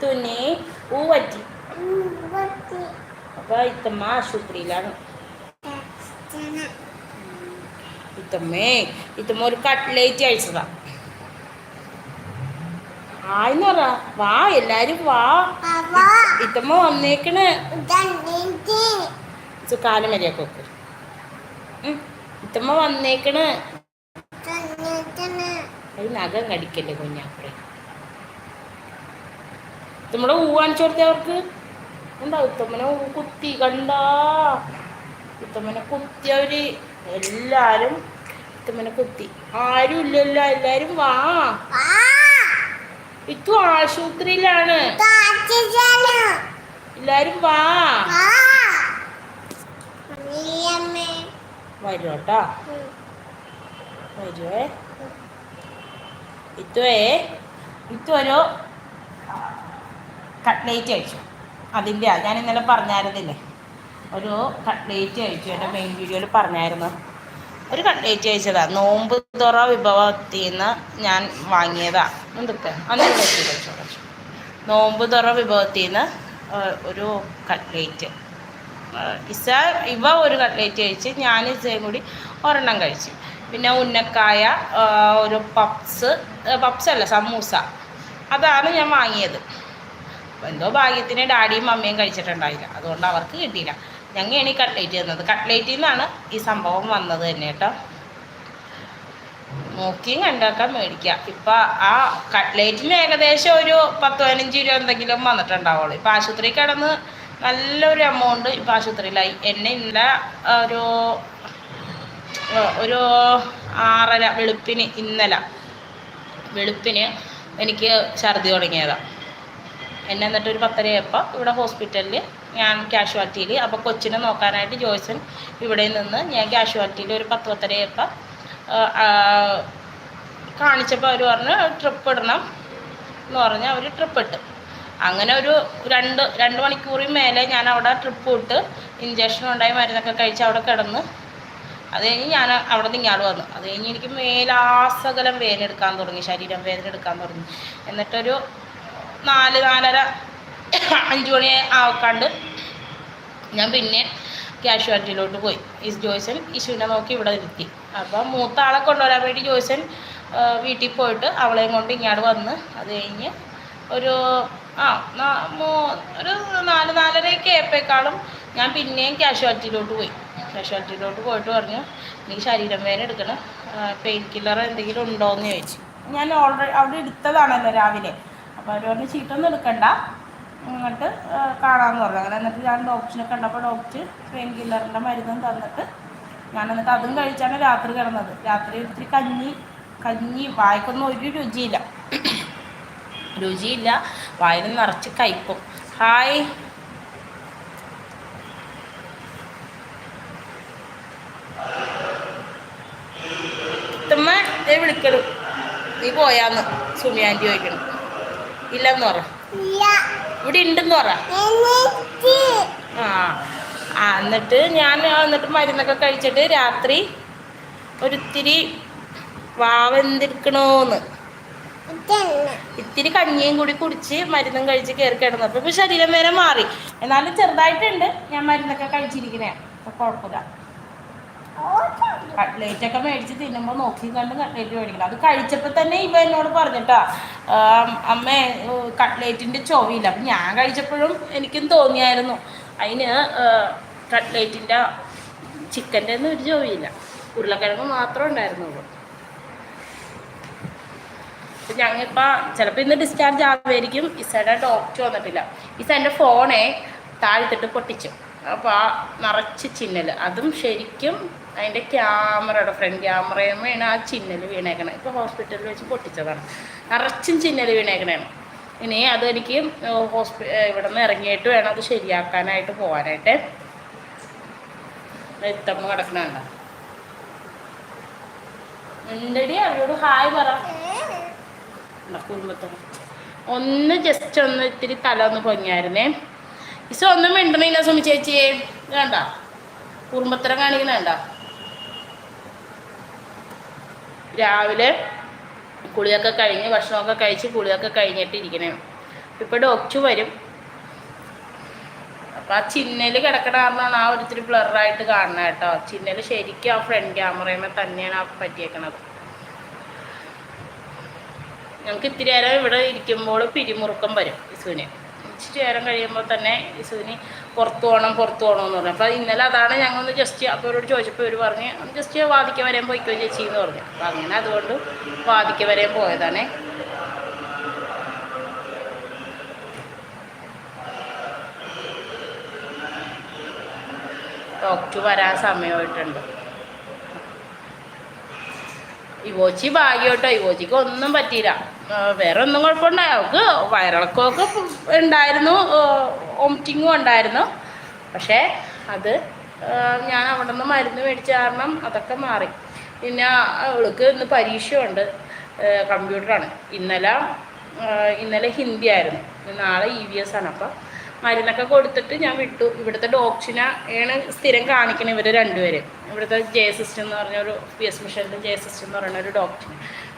ഇത്തുനെ ഊവറ്റി അപ്പൊ ഇത്തമ്മ ആശുപത്രിയിലാണ്. ഇത്തമ്മേ ഇത്തമ്മ ഒരു കട്ട്ലേറ്റ് അയച്ചതാ. ആയിന്ന് പറ വാ എല്ലാരും വാ. ഇത്തമ്മ വന്നേക്കണ്. ഇച്ചു കാലം വരെയൊക്കെ ഇത്തമ്മ വന്നേക്കണ്. നഖം കടിക്കല്ലേ കുഞ്ഞാപ്പുറേ? നമ്മുടെ ഊ കാണിച്ചു കൊടുത്തേ അവർക്ക് എന്താ ഉത്തമ്മനെ ഊ കുത്തി കണ്ടാ. ഉത്തമ്മനെ കുത്തി അവർ എല്ലാരും ഉത്തമ്മനെ കുത്തി. ആരും ഇല്ലല്ലോ എല്ലാരും വാ. ഇത്തു ആശുപത്രിയിലാണ്. എല്ലാരും വാ. വരോട്ടാ വരുവേ. ഇത്തുവേ ഇത്തു ഒരു കട്ട്ലേറ്റ് കഴിച്ചു അതിന്റെ ഞാൻ ഇന്നലെ പറഞ്ഞായിരുന്നില്ലേ? ഒരു കട്ട്ലേറ്റ് കഴിച്ചു എന്റെ മെയിൻ വീഡിയോയിൽ പറഞ്ഞായിരുന്നു. ഒരു കട്ട്ലേറ്റ് കഴിച്ചതാണ് നോമ്പ് തുറ വിഭവത്തിൽ നിന്ന് ഞാൻ വാങ്ങിയതാണ് എന്തൊക്കെ? അന്ന് കഴിച്ചു കഴിച്ചു നോമ്പ് തുറ വിഭവത്തിൽ നിന്ന് ഒരു കട്ട്ലേറ്റ് ഇസ ഇവ ഒരു കട്ട്ലേറ്റ് കഴിച്ച് ഞാൻ ഇസയും കൂടി ഒരെണ്ണം കഴിച്ചു. പിന്നെ ഉന്നക്കായ ഒരു പപ്സ് പപ്സ് അല്ല സമൂസ. അതാണ് ഞാൻ വാങ്ങിയത്. എന്തോ ഭാഗ്യത്തിന് ഡാഡിയും മമ്മിയും കഴിച്ചിട്ടുണ്ടായില്ല. അതുകൊണ്ട് അവർക്ക് കിട്ടിയില്ല. ഞങ്ങയാണ് ഈ കട്ട്ലേറ്റ് തന്നത്. കട്ട്ലേറ്റിൽ നിന്നാണ് ഈ സംഭവം വന്നത് തന്നെ കേട്ടോ. നോക്കിയും കണ്ടൊക്കെ മേടിക്കുക ഇപ്പം ആ കട്ട്ലേറ്റിന് ഏകദേശം ഒരു പത്ത് പതിനഞ്ച് രൂപ എന്തെങ്കിലും വന്നിട്ടുണ്ടാവുള്ളൂ. ഇപ്പം ആശുപത്രി കിടന്ന് നല്ലൊരു എമൗണ്ട് ഇപ്പം ആശുപത്രിയിലായി. എന്നെ ഇന്നലെ ഒരു ഒരു ആറര വെളുപ്പിന് ഇന്നലെ. വെളുപ്പിന് എനിക്ക് ഛർദി തുടങ്ങിയതാണ് എന്നെ എന്നിട്ട് ഒരു പത്തരയപ്പോൾ ഇവിടെ ഹോസ്പിറ്റലിൽ ഞാൻ കാഷ്വാലിറ്റിയിൽ അപ്പോൾ കൊച്ചിനെ നോക്കാനായിട്ട് ജോയ്സൺ ഇവിടെ നിന്ന് ഞാൻ കാഷ്വാലിറ്റിയിൽ ഒരു പത്ത് പത്തരയപ്പോൾ കാണിച്ചപ്പോൾ അവർ പറഞ്ഞു ട്രിപ്പ് ഇടണം എന്ന് പറഞ്ഞ് അവർ ട്രിപ്പ് ഇട്ട്. അങ്ങനെ ഒരു രണ്ട് രണ്ട് മണിക്കൂറിൽ മേലെ ഞാൻ അവിടെ ട്രിപ്പ് ഇട്ട് ഇഞ്ചക്ഷൻ ഉണ്ടായി മരുന്നൊക്കെ കഴിച്ച് അവിടെ കിടന്ന്. അത് കഴിഞ്ഞ് ഞാൻ അവിടെ നിന്ന് ഇങ്ങോട്ട് വന്നു. അത് കഴിഞ്ഞ് എനിക്ക് മേലാസകലം വേദന എടുക്കാൻ തുടങ്ങി ശരീരം വേദന എടുക്കാൻ തുടങ്ങി. എന്നിട്ടൊരു നാല് നാലര അഞ്ച് മണി ആക്കാണ്ട് ഞാൻ പിന്നെ കാഷ്വാലിറ്റിയിലോട്ട് പോയി. ഈ ജോയ്സൻ ഇശുവിനെ നോക്കി ഇവിടെ ഇരുത്തി. അപ്പം മൂത്ത ആളെ കൊണ്ടുവരാൻ വേണ്ടി ജോയ്സൻ വീട്ടിൽ പോയിട്ട് അവളെയും കൊണ്ട് ഇങ്ങോട്ട് വന്ന് അത് കഴിഞ്ഞ് ഒരു ആ ഒരു നാല് നാലരയൊക്കെ ആയപ്പോഴേക്കാളും ഞാൻ പിന്നെയും കാഷ്വാലിറ്റിയിലോട്ട് പോയി. കാഷ്വാലിറ്റിയിലോട്ട് പോയിട്ട് പറഞ്ഞു എനിക്ക് ശരീരം വേദന എടുക്കണം. പെയിൻ കില്ലർ എന്തെങ്കിലും ഉണ്ടോ എന്ന് ചോദിച്ചു. ഞാൻ ഓൾറെഡി അവിടെ എടുത്തതാണല്ലോ രാവിലെ. അപ്പോൾ പറഞ്ഞു ചീട്ടൊന്നും എടുക്കണ്ട. എന്നിട്ട് കാണാമെന്ന് പറഞ്ഞു. അങ്ങനെ എന്നിട്ട് ഞാൻ ഡോക്ടറിനെ കണ്ടപ്പോൾ ഡോക്ടർ പെയിൻ കില്ലറിന്റെ മരുന്നും തന്നിട്ട് ഞാൻ എന്നിട്ട് അതും കഴിച്ചാണ് രാത്രി കിടന്നത്. രാത്രി ഇത്തിരി കഞ്ഞി കഞ്ഞി വായ്ക്കൊന്നും ഒരു രുചിയില്ല. രുചിയില്ല. വായിൽ നിറച്ച് കയ്പും. ഹായ്. വിളിക്കണം. നീ പോയാന്ന് സുമിയാന്റെ ചോദിക്കണം ഇല്ലെന്ന് പറ. ഇവിടെ ഉണ്ടെന്ന് പറ. ആ ആ എന്നിട്ട് ഞാൻ എന്നിട്ട് മരുന്നൊക്കെ കഴിച്ചിട്ട് രാത്രി ഒരിത്തിരി വാവെന്തിരിക്കണോന്ന് ഇത്തിരി കഞ്ഞിയും കൂടി കുടിച്ച് മരുന്നും കഴിച്ച് കയറി കിടന്നപ്പോൾ ഇപ്പം ശരീരം വരെ മാറി. എന്നാലും ചെറുതായിട്ടുണ്ട്. ഞാൻ മരുന്നൊക്കെ കഴിച്ചിരിക്കണേ. അപ്പം കുഴപ്പമില്ല. കട്ട്ലേറ്റ് ഒക്കെ മേടിച്ച് തിന്നുമ്പോൾ നോക്കി കണ്ട് കട്ട്ലേറ്റ് മേടിക്കണം. അത് കഴിച്ചപ്പോൾ തന്നെ ഇവ എന്നോട് പറഞ്ഞിട്ടാ അമ്മ കട്ട്ലേറ്റിന്റെ ചൊവയില്ല അപ്പം ഞാൻ കഴിച്ചപ്പോഴും എനിക്കും തോന്നിയായിരുന്നു. അതിന് കട്ട്ലേറ്റിന്റെ ചിക്കന്റെ ഒന്നും ഒരു ചൊവയില്ല ഉരുളക്കിഴങ്ങ് മാത്രമേ ഉണ്ടായിരുന്നുള്ളൂ. അപ്പം ഞങ്ങളിപ്പോൾ ചിലപ്പോൾ ഇന്ന് ഡിസ്ചാർജ് ആവുമായിരിക്കും. ഇസയുടെ ഡോക്ടർ വന്നിട്ടില്ല. ഇസ എന്റെ ഫോണെ താഴ്ത്തിട്ട് പൊട്ടിച്ചു. അപ്പോൾ ആ നിറച്ച് ചിന്നൽ അതും ശരിക്കും അതിന്റെ ക്യാമറയുടെ ഫ്രണ്ട് ക്യാമറയുമാണ് ആ ചിന്നൽ വീണേക്കണേ. ഇപ്പോൾ ഹോസ്പിറ്റലിൽ വെച്ച് പൊട്ടിച്ചതാണ്. നിറച്ചും ചിന്നൽ വീണേക്കണേണ്. ഇനി അതെനിക്ക് ഹോസ്പി ഇവിടെ നിന്ന് ഇറങ്ങിയിട്ട് വേണം അത് ശരിയാക്കാനായിട്ട് പോകാനായിട്ട് എത്തമ്മ കിടക്കണണ്ട എന്തടി അവരോട് ഹായ് പറ. കുടുംബത്തോട്? ഒന്ന് ജസ്റ്റ് ഒന്ന് ഇത്തിരി തല ഒന്ന് പൊങ്ങിയായിരുന്നേ. ഇസ ഒന്നും മിണ്ടണില്ല സുമി ചേച്ചിയെ വേണ്ട കുറുമ്പത്തരം കാണിക്കുന്ന കണ്ട? രാവിലെ കുളിയൊക്കെ കഴിഞ്ഞ് ഭക്ഷണമൊക്കെ കഴിച്ച് കുളിയൊക്കെ കഴിഞ്ഞിട്ട് ഇരിക്കണേ. ഇപ്പോൾ ഡോക്ടർ വരും. അപ്പം ആ ചിന്നൽ കിടക്കണമെന്നാണ് ആ ഒരിത്തിരി ബ്ലറായിട്ട് കാണുന്നത് കേട്ടോ. ചിന്നൽ ശരിക്കും ആ ഫ്രണ്ട് ക്യാമറയുമ്പോൾ തന്നെയാണ് ആ പറ്റിയേക്കണത്. ഞങ്ങൾക്ക് ഇത്തിരി നേരം ഇവിടെ ഇരിക്കുമ്പോൾ പിരിമുറുക്കം വരും ഇസുവിന്. ഇച്ചിരി നേരം കഴിയുമ്പോൾ തന്നെ സുനി പുറത്തു പോകണം പുറത്തു പോകണം എന്ന് പറഞ്ഞു. അപ്പോൾ ഇന്നലെ അതാണ് ഞങ്ങളൊന്ന് ജസ്റ്റ് അപ്പോൾ അവരോട് ചോദിച്ചപ്പോൾ ഇവർ പറഞ്ഞ് ജസ്റ്റ് വാദിക്ക വരെയും പോയിക്കോ ചേച്ചി എന്ന് പറഞ്ഞു. അപ്പോൾ അങ്ങനെ അതുകൊണ്ട് വാദിക്ക വരെയും പോയതാണ്. ഡോക്ടർ വരാൻ സമയമായിട്ടുണ്ട്. ഇവോച്ചി ഭാഗ്യോട്ടോ ഇവോച്ചിക്ക് ഒന്നും പറ്റിയില്ല. വേറെ ഒന്നും കുഴപ്പമുണ്ടായി അവൾക്ക് വയറിളക്കമൊക്കെ ഉണ്ടായിരുന്നു ഒമിറ്റിങ്ങും ഉണ്ടായിരുന്നു. പക്ഷേ അത് ഞാൻ അവിടെ നിന്ന് മരുന്ന് മേടിച്ച കാരണം അതൊക്കെ മാറി. പിന്നെ അവൾക്ക് ഇന്ന് പരീക്ഷയുണ്ട് കമ്പ്യൂട്ടറാണ്. ഇന്നലെ ഇന്നലെ ഹിന്ദി ആയിരുന്നു. നാളെ ഇ വി എസ് ആണ്. അപ്പം മരുന്നൊക്കെ കൊടുത്തിട്ട് ഞാൻ വിട്ടു. ഇവിടുത്തെ ഡോക്ടറിനെ ആണ് സ്ഥിരം കാണിക്കണം ഇവർ രണ്ടുപേരും. ഇവിടുത്തെ ജെ സിസ്റ്റം എന്ന് പറഞ്ഞ ഒരു പി എസ് മിഷനിലെ ജെ സിസ്റ്റം എന്ന് പറയുന്ന ഒരു ഡോക്ടർ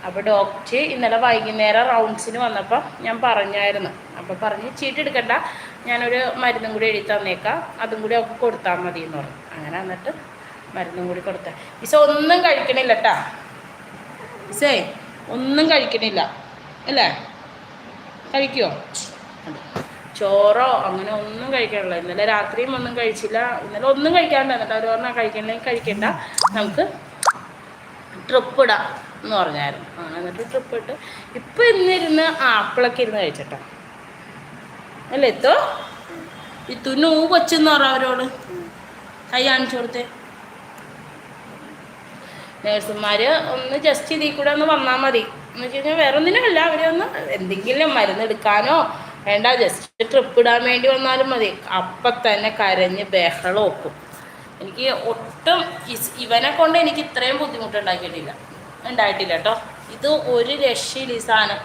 അപ്പോൾ ഡോക്ടർ ഇന്നലെ വൈകുന്നേരം റൗണ്ട്സിന് വന്നപ്പോൾ ഞാൻ പറഞ്ഞായിരുന്നു. അപ്പോൾ പറഞ്ഞ് ചീട്ട് എടുക്കണ്ട. ഞാനൊരു മരുന്നും കൂടി എഴുതി തന്നേക്കാം. അതും കൂടി അവൾക്ക് കൊടുത്താൽ മതി എന്ന് പറഞ്ഞു. അങ്ങനെ എന്നിട്ട് മരുന്നും കൂടി കൊടുത്ത. ഇസ ഒന്നും കഴിക്കണില്ല കേട്ടാ ഇസേ ഒന്നും കഴിക്കണില്ല. അല്ലേ? കഴിക്കുമോ ചോറോ അങ്ങനെ ഒന്നും കഴിക്കാനില്ല ഇന്നലെ രാത്രിയും ഒന്നും കഴിച്ചില്ല. ഇന്നലെ ഒന്നും കഴിക്കാണ്ട് എന്നിട്ട് അവർ പറഞ്ഞാൽ കഴിക്കണമെങ്കിൽ കഴിക്കണ്ട. നമുക്ക് ട്രിപ്പ് ഇടാം എന്ന് പറഞ്ഞായിരുന്നു. അങ്ങനെ എന്നിട്ട് ട്രിപ്പ് ഇട്ട് ഇപ്പം ഇന്നിരുന്ന് ആപ്പിളൊക്കെ ഇരുന്ന് കഴിച്ചിട്ടാ. അല്ലേ എത്തോ ഇത്തുന്നു ഊ കൊച്ചെന്ന് പറ അവരോട്. കൈ കാണിച്ചു കൊടുത്തേ. നേഴ്സുമാർ ഒന്ന് ജസ്റ്റ് ഇതിൽ കൂടെ ഒന്ന് വന്നാൽ മതി. എന്ന് വെച്ച് കഴിഞ്ഞാൽ വേറെ ഒന്നിനുമല്ല അവരെ ഒന്ന് എന്തെങ്കിലും മരുന്ന് എടുക്കാനോ വേണ്ട ജസ്റ്റ് ട്രിപ്പ് ഇടാൻ വേണ്ടി വന്നാലും മതി. അപ്പം തന്നെ കരഞ്ഞ് ബഹളം ഒക്കും എനിക്ക് ഒട്ടും ഇവനെ കൊണ്ട് എനിക്ക് ഇത്രയും ബുദ്ധിമുട്ട് ഉണ്ടാക്കിയിട്ടില്ല ഉണ്ടായിട്ടില്ല കേട്ടോ ഇത് ഒരു രക്ഷയില്ല ഈ സാധനം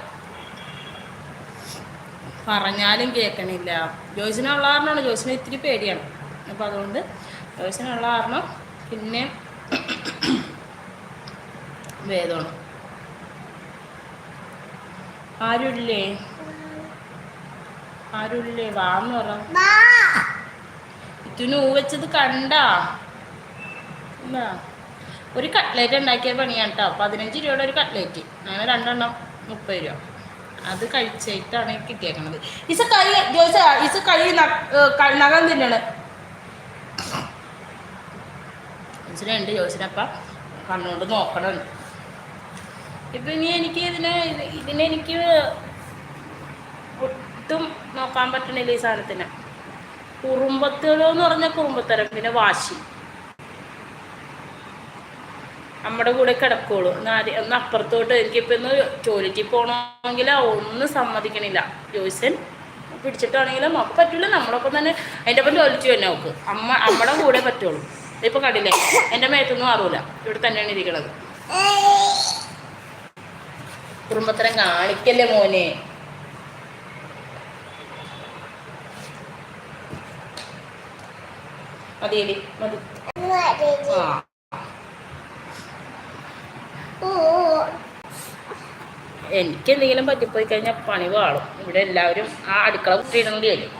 പറഞ്ഞാലും കേൾക്കണില്ല ജോയ്സിനുള്ള കാരണമാണ്. ജോയ്സിന് ഇത്തിരി പേടിയാണ്. അപ്പം അതുകൊണ്ട് ജോയ്സിനുള്ള കാരണം പിന്നെ വേദമാണ് ആരുമില്ലേ? ആരുമില്ലേ വാന്ന് പറ. ഇതിന് ഊ വെച്ചത് കണ്ടാ? ഒരു കട്ട്ലേറ്റ് ഉണ്ടാക്കിയ പണിയാണ് കേട്ടോ പതിനഞ്ച് രൂപയുടെ ഒരു കട്ട്ലേറ്റ് അങ്ങനെ രണ്ടെണ്ണം മുപ്പത് രൂപ. അത് കഴിച്ചിട്ടാണ് കിട്ടിയേക്കണത്. ഇസ കൈ ജോയിച്ച ഇസ കൈ നഖം തിന്നാണ്. ജോസിനുണ്ട് ജോസിനപ്പ കണ്ണുകൊണ്ട് നോക്കണം. ഇപ്പൊ ഇനി എനിക്ക് ഇതിനെ ഇതിനെനിക്ക് ഒട്ടും നോക്കാൻ പറ്റണില്ല ഈ സാധനത്തിന്. കുറുമ്പത്തുകളോ എന്ന് പറഞ്ഞാൽ കുറുമ്പത്തരം പിന്നെ വാശി. നമ്മുടെ കൂടെ കിടക്കുള്ളൂ. ആര് ഒന്ന് അപ്പുറത്തോട്ട് എനിക്കിപ്പോൾ ഒന്ന് ടോയ്ലറ്റിൽ പോകണമെങ്കിൽ ഒന്നും സമ്മതിക്കണില്ല. ജോയ്സൻ പിടിച്ചിട്ടാണെങ്കിലും നമുക്ക് പറ്റില്ല നമ്മളൊപ്പം തന്നെ അതിന്റെ ഒപ്പം ടോയ്ലറ്റ് തന്നെ നോക്ക് അമ്മ നമ്മുടെ കൂടെ പറ്റുള്ളൂ. ഇപ്പം കണ്ടില്ലേ എന്റെ മേത്തൊന്നും അറിവില്ല ഇവിടെ തന്നെയാണ് ഇരിക്കണത്. കുടുംബത്തരം കാണിക്കല്ലേ മോനെ? മതി. ആ. എനിക്ക് എന്തെങ്കിലും പറ്റിപ്പോയി കഴിഞ്ഞാൽ പണി പാളും. ഇവിടെ എല്ലാവരും ആ അടുക്കള കുട്ടിയിടേണ്ടി വരും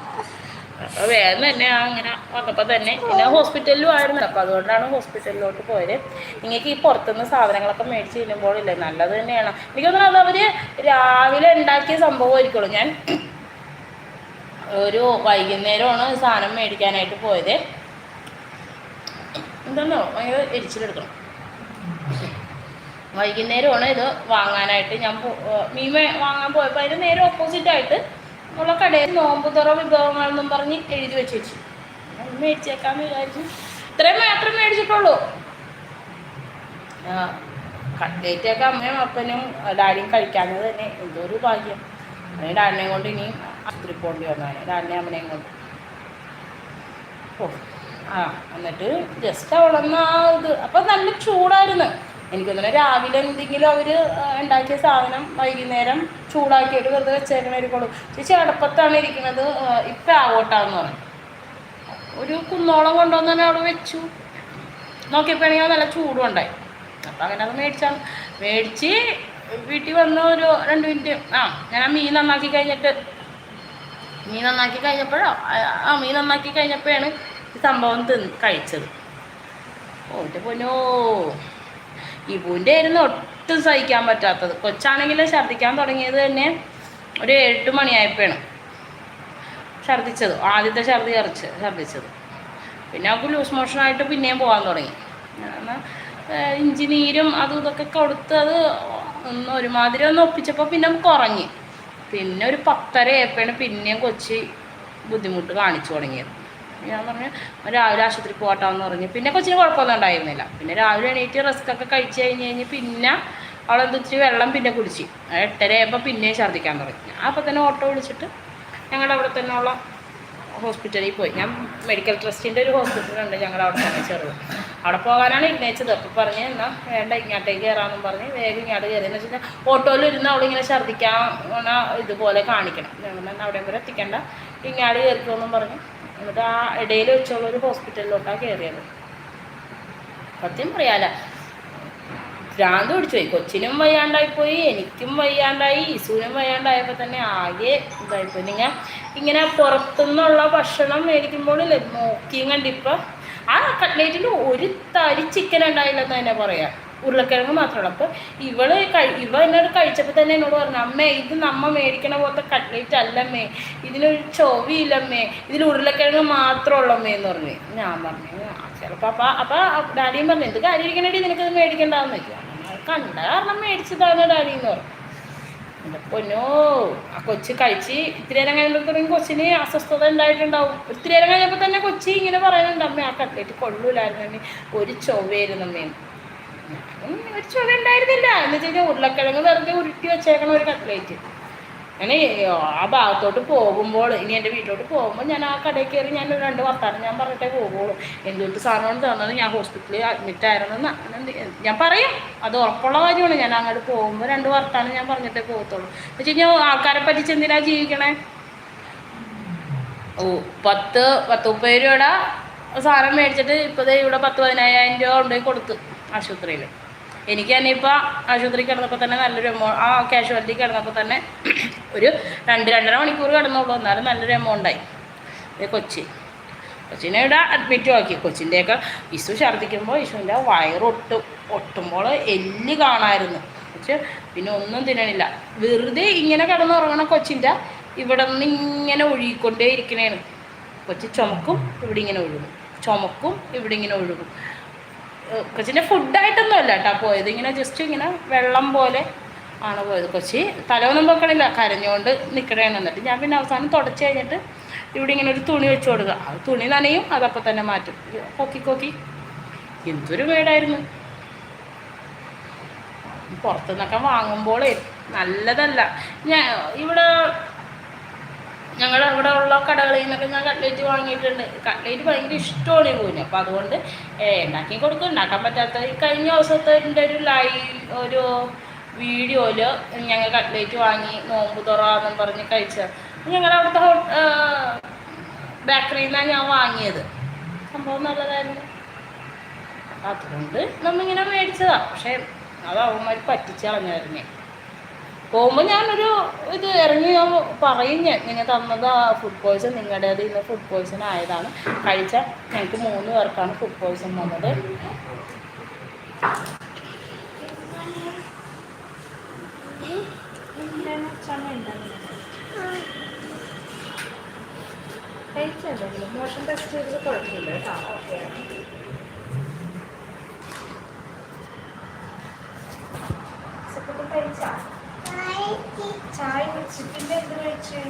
അപ്പോൾ വേഗം തന്നെ അങ്ങനെ വന്നപ്പോൾ തന്നെ പിന്നെ ഹോസ്പിറ്റലിലും ആയിരുന്നു. അപ്പോൾ അതുകൊണ്ടാണ് ഹോസ്പിറ്റലിലോട്ട് പോയത്. നിങ്ങൾക്ക് ഈ പുറത്തുനിന്ന് സാധനങ്ങളൊക്കെ മേടിച്ച് തിന്നുമ്പോഴില്ലേ നല്ലത് തന്നെയാണ്. എനിക്ക് തോന്നുന്നു അത് അവർ രാവിലെ ഉണ്ടാക്കിയ സംഭവമായിരിക്കുള്ളൂ ഞാൻ ഒരു വൈകുന്നേരമാണ് സാധനം മേടിക്കാനായിട്ട് പോയത്. എന്താണോ ഭയങ്കര എരിച്ചിലെടുക്കണം വൈകുന്നേരമാണ് ഇത് വാങ്ങാനായിട്ട് ഞാൻ മീൻ വാങ്ങാൻ പോയപ്പോൾ അതിന് നേരെ ഓപ്പോസിറ്റ് ആയിട്ട് ഉള്ള കടയിൽ നോമ്പ് തുറ വിഭവങ്ങൾ എന്നും പറഞ്ഞ് എഴുതി വെച്ച് വെച്ചു. മേടിച്ചേക്കാൻ വിചാരിച്ചു. ഇത്രയും മാത്രം മേടിച്ചിട്ടുള്ളൂ. കട്ട്ലേറ്റൊക്കെ അമ്മയും അപ്പനും ഡാഡിയും കഴിക്കാഞ്ഞത് തന്നെ എന്തോ ഭാഗ്യം. അങ്ങനെ ഡാഡിനെയും കൊണ്ട് ഇനിയും ആശുപത്രി പോകേണ്ടി വന്നാണ് ഡാഡിനെ അമ്മനെയും കൊണ്ട്. ഓ. ആ എന്നിട്ട് ജസ്റ്റ് അവളന്ന് ആ ഇത് അപ്പം നല്ല ചൂടായിരുന്നു. എനിക്ക് തോന്നുന്നു രാവിലെ എന്തെങ്കിലും അവർ ഉണ്ടാക്കിയ സാധനം വൈകുന്നേരം ചൂടാക്കിയിട്ട് വെറുതെ വെച്ചേക്കണായിരിക്കുള്ളൂ ചേച്ചി അടുപ്പത്താണ് ഇരിക്കുന്നത് ഇപ്പം ആവോട്ടാന്ന് പറഞ്ഞു. ഒരു കുന്നോളം കൊണ്ടുവന്ന് തന്നെ അവിടെ വെച്ചു. നോക്കിയപ്പോഴാണെങ്കിൽ നല്ല ചൂടും ഉണ്ടായി. അപ്പം അങ്ങനെ അത് മേടിച്ചാണ് മേടിച്ച് വീട്ടിൽ വന്ന് ഒരു രണ്ട് മിനിറ്റ് ആ ഞാൻ ആ മീൻ നന്നാക്കി കഴിഞ്ഞിട്ട് മീൻ നന്നാക്കി കഴിഞ്ഞപ്പോഴോ? ആ മീൻ നന്നാക്കി കഴിഞ്ഞപ്പോഴാണ് ഈ സംഭവം തിന്ന് കഴിച്ചത്. ഓ എന്റെ പൊന്നോ. ഇവന്റെ ആയിരുന്നു ഒട്ടും സഹിക്കാൻ പറ്റാത്തത്. കൊച്ചാണെങ്കിൽ ഛർദ്ദിക്കാൻ തുടങ്ങിയത് തന്നെ ഒരു എട്ട് മണിയായപ്പോഴാണ് ഛർദ്ദിച്ചത്. ആദ്യത്തെ ഛർദി ഇറച്ച് ഛർദ്ദിച്ചത്. പിന്നെ അവൾക്ക് ലൂസ് മോഷനായിട്ട് പിന്നെയും പോകാൻ തുടങ്ങി. ഇഞ്ചി നീരും അതും ഇതൊക്കെ കൊടുത്ത് അത് ഒന്ന് ഒരുമാതിരി ഒന്ന് ഒപ്പിച്ചപ്പോൾ പിന്നെ കുറഞ്ഞ് പിന്നെ ഒരു പത്തര ആയപ്പോഴാണ് പിന്നെയും കൊച്ചി ബുദ്ധിമുട്ട് കാണിച്ചു തുടങ്ങിയത്. ഞാൻ പറഞ്ഞു രാവിലെ ആശുപത്രി പോകട്ടാന്ന് പറഞ്ഞു. പിന്നെ കൊച്ചിന് കുഴപ്പമൊന്നും ഉണ്ടായിരുന്നില്ല. പിന്നെ രാവിലെ എണീറ്റ് റിസ്ക് ഒക്കെ കഴിച്ച് കഴിഞ്ഞ് കഴിഞ്ഞ് പിന്നെ അവളെന്തിച്ച് വെള്ളം പിന്നെ കുടിച്ച്. എട്ടര ആയപ്പോൾ പിന്നെയും ഛർദ്ദിക്കാൻ തുടങ്ങി. അപ്പോൾ തന്നെ ഓട്ടോ വിളിച്ചിട്ട് ഞങ്ങളുടെ അവിടെ തന്നെ ഉള്ള ഹോസ്പിറ്റലിൽ പോയി. ഞാൻ മെഡിക്കൽ ട്രസ്റ്റിന്റെ ഒരു ഹോസ്പിറ്റലുണ്ട് ഞങ്ങളുടെ അവിടെ തന്നെ ചെറുത്. അവിടെ പോകാനാണ് ഇന്നയിച്ചത് അപ്പോൾ പറഞ്ഞ് എന്നാൽ വേണ്ട ഇങ്ങോട്ടേക്ക് കയറാമെന്നും പറഞ്ഞ് വേഗം ഇങ്ങോട്ട് കയറി എന്ന് വെച്ചാൽ ഓട്ടോയിൽ ഇരുന്ന് അവളിങ്ങനെ ഛർദ്ദിക്കാൻ ഇതുപോലെ കാണിക്കണം. ഞാൻ അവിടെ വരെ എത്തിക്കേണ്ട. ഇങ്ങാട് കയറിക്കുമെന്നും പറഞ്ഞ് എന്നിട്ട് ആ ഇടയിൽ വെച്ചുള്ള ഒരു ഹോസ്പിറ്റലിലോട്ടാണ് കയറിയത് സത്യം പറയാല. ഭ്രാന്ത് പിടിച്ചു പോയി. കൊച്ചിനും വയ്യാണ്ടായിപ്പോയി എനിക്കും വയ്യാണ്ടായി ഇസുവിനും വയ്യാണ്ടായപ്പോൾ തന്നെ ആകെ ഇതായിപ്പോയി നിങ്ങൾ ഇങ്ങനെ പുറത്തുനിന്നുള്ള ഭക്ഷണം മേടിക്കുമ്പോൾ നോക്കിയും കണ്ടിപ്പോൾ ആ കട്ട്ലേറ്റിൽ ഒരു തരി ചിക്കൻ ഉണ്ടായില്ലെന്ന് തന്നെ പറയാം. ഉരുളക്കിഴങ്ങ് മാത്രമല്ല. അപ്പോൾ ഇവൾ കഴി ഇവ എന്നോട് കഴിച്ചപ്പോൾ തന്നെ എന്നോട് പറഞ്ഞു അമ്മേ ഇത് നമ്മ മേടിക്കണ പോലത്തെ കട്ട്ലേറ്റ് അല്ലമ്മേ. ഇതിനൊരു ചൊവയില്ലമ്മേ ഇതിൽ ഉരുളക്കിഴങ്ങ് മാത്രമുള്ളമ്മേ എന്ന് പറഞ്ഞു. ഞാൻ പറഞ്ഞു ചിലപ്പോൾ അപ്പം അപ്പം ഡാഡിയും പറഞ്ഞു എന്ത് കാര്യം ഇരിക്കണേടി? ഇത് മേടിക്കണ്ടെന്ന്? വെച്ചു കണ്ട കാരണം മേടിച്ചതാണ് ഡാഡി എന്ന് പറഞ്ഞു. എന്റെ പൊന്നോ ആ കൊച്ച് കഴിച്ച് ഇത്തിരി നേരം കഴിയുമ്പോഴത്തേക്കും കൊച്ചിന് അസ്വസ്ഥത ഉണ്ടായിട്ടുണ്ടാവും. ഇത്തിരി നേരം കഴിഞ്ഞപ്പോൾ തന്നെ കൊച്ചി ഇങ്ങനെ പറയുന്നുണ്ട് അമ്മ ആ കട്ട്ലേറ്റ് കൊള്ളൂലായിരുന്നു ഒരു ചൊവ്വയായിരുന്നു അമ്മയും ഒരു ചുവ ഉണ്ടായിരുന്നില്ല. എന്ന് വെച്ച് കഴിഞ്ഞാൽ ഉരുളക്കിഴങ്ങ് വെറുതെ ഉരുട്ടി വെച്ചേക്കണ ഒരു കട്ട്ലേറ്റ് ഞാൻ ആ ഭാഗത്തോട്ട് പോകുമ്പോൾ ഇനി എന്റെ വീട്ടിലോട്ട് പോകുമ്പോൾ ഞാൻ ആ കടയിൽ കയറി ഞാൻ രണ്ട് വർത്താനം ഞാൻ പറഞ്ഞിട്ടേ പോകുള്ളൂ എന്തുകൊണ്ട് സാധനമാണ് തന്നത്? ഞാൻ ഹോസ്പിറ്റലിൽ അഡ്മിറ്റ് ആയിരുന്നെന്ന് അങ്ങനെ ഞാൻ പറയും. അത് ഉറപ്പുള്ള കാര്യമാണ്. ഞാൻ അങ്ങോട്ട് പോകുമ്പോൾ രണ്ട് വർത്താനം ഞാൻ പറഞ്ഞിട്ടേ പോകത്തുള്ളൂ. എന്ന് വെച്ച് കഴിഞ്ഞാൽ ആൾക്കാരെ പറ്റിച്ച് എന്തിനാ ജീവിക്കണേ? ഓ പത്ത് പത്ത് മുപ്പത് രൂപയുടെ സാധനം മേടിച്ചിട്ട് ഇപ്പോൾ ഇവിടെ പത്ത് പതിനായിരം രൂപ കൊണ്ടുപോയി കൊടുത്ത് ആശുപത്രിയിൽ എനിക്ക് തന്നെ ഇപ്പോൾ ആശുപത്രി കിടന്നപ്പോൾ തന്നെ നല്ലൊരു എമൗണ്ട് ആ കാഷ്വാലിറ്റി കിടന്നപ്പോൾ തന്നെ ഒരു രണ്ട് രണ്ടര മണിക്കൂർ കിടന്നുള്ളൂ. എന്നാലും നല്ലൊരു എമൗണ്ടായി കൊച്ചി. കൊച്ചിനെ ഇവിടെ അഡ്മിറ്റും ആക്കി. കൊച്ചിന്റെയൊക്കെ വിശു ഛർദ്ദിക്കുമ്പോൾ വിശുവിന്റെ വയറൊട്ടും ഒട്ടുമ്പോൾ എല്ല് കാണായിരുന്നു. പക്ഷെ പിന്നെ ഒന്നും തിന്നണില്ല. വെറുതെ ഇങ്ങനെ കിടന്നുറങ്ങണ കൊച്ചിന്റെ ഇവിടെ നിന്ന് ഇങ്ങനെ ഒഴുകിക്കൊണ്ടേ ഇരിക്കണേണ് കൊച്ചി ചുമക്കും ഇവിടെ ഇങ്ങനെ ഒഴുകും. ചുമക്കും ഇവിടെ ഇങ്ങനെ ഒഴുകും. കൊച്ചിന്റെ ഫുഡായിട്ടൊന്നും അല്ല കേട്ടോ പോയത്. ഇങ്ങനെ ജസ്റ്റ് ഇങ്ങനെ വെള്ളം പോലെ ആണ് പോയത്. കൊച്ചി തലയൊന്നും വെക്കണില്ല കരഞ്ഞുകൊണ്ട് നിൽക്കണേന്ന് എന്നിട്ട് ഞാൻ പിന്നെ അവസാനം തുടച്ച് കഴിഞ്ഞിട്ട് ഇവിടെ ഇങ്ങനെ ഒരു തുണി വെച്ച് കൊടുക്കുക ആ തുണി നനയും അതപ്പോൾ തന്നെ മാറ്റും. കൊക്കി കൊക്കി. എന്തൊരു വേടായിരുന്നു പുറത്തുനിന്നൊക്കെ വാങ്ങുമ്പോൾ നല്ലതല്ല. ഞാൻ ഇവിടെ ഞങ്ങളുടെ അവിടെ ഉള്ള കടകളിൽ നിന്നൊക്കെ ഞാൻ കട്ട്ലേറ്റ് വാങ്ങിയിട്ടുണ്ട്. കട്ട്ലേറ്റ് ഭയങ്കര ഇഷ്ടമാണ് പോയിന് അപ്പോൾ അതുകൊണ്ട് ഉണ്ടാക്കി കൊടുക്കും. ഉണ്ടാക്കാൻ പറ്റാത്ത കഴിഞ്ഞ ദിവസത്തെ ഒരു ലൈവ് ഒരു വീഡിയോയിൽ ഞങ്ങൾ കട്ട്ലേറ്റ് വാങ്ങി നോമ്പ് തുറ എന്നും പറഞ്ഞ് കഴിച്ചത്. ഞങ്ങളുടെ അവിടുത്തെ ബേക്കറിയിൽ നിന്നാണ് ഞാൻ വാങ്ങിയത്. സംഭവം നല്ലതായിരുന്നു. അതുകൊണ്ട് നമ്മിങ്ങനെ മേടിച്ചതാണ് പക്ഷേ അത് അവന്മാർ പറ്റിച്ച് കളഞ്ഞായിരുന്നേ പോകുമ്പോൾ ഞാനൊരു ഇത് ഇറങ്ങി ഞാൻ പറയും ഞാൻ ഇങ്ങനെ തന്നത് ഫുഡ് പോയ്സൺ നിങ്ങളുടേത് ഇന്ന് ഫുഡ് പോയ്സൺ ആയതാണ്. കഴിച്ച ഞങ്ങൾക്ക് മൂന്ന് പേർക്കാണ് ഫുഡ് പോയ്സൺ വന്നത്. മോഷൻ ടെസ്റ്റ് ചായ കുടിച്ചിട്ടില്ല എന്ത് കഴിച്ചേ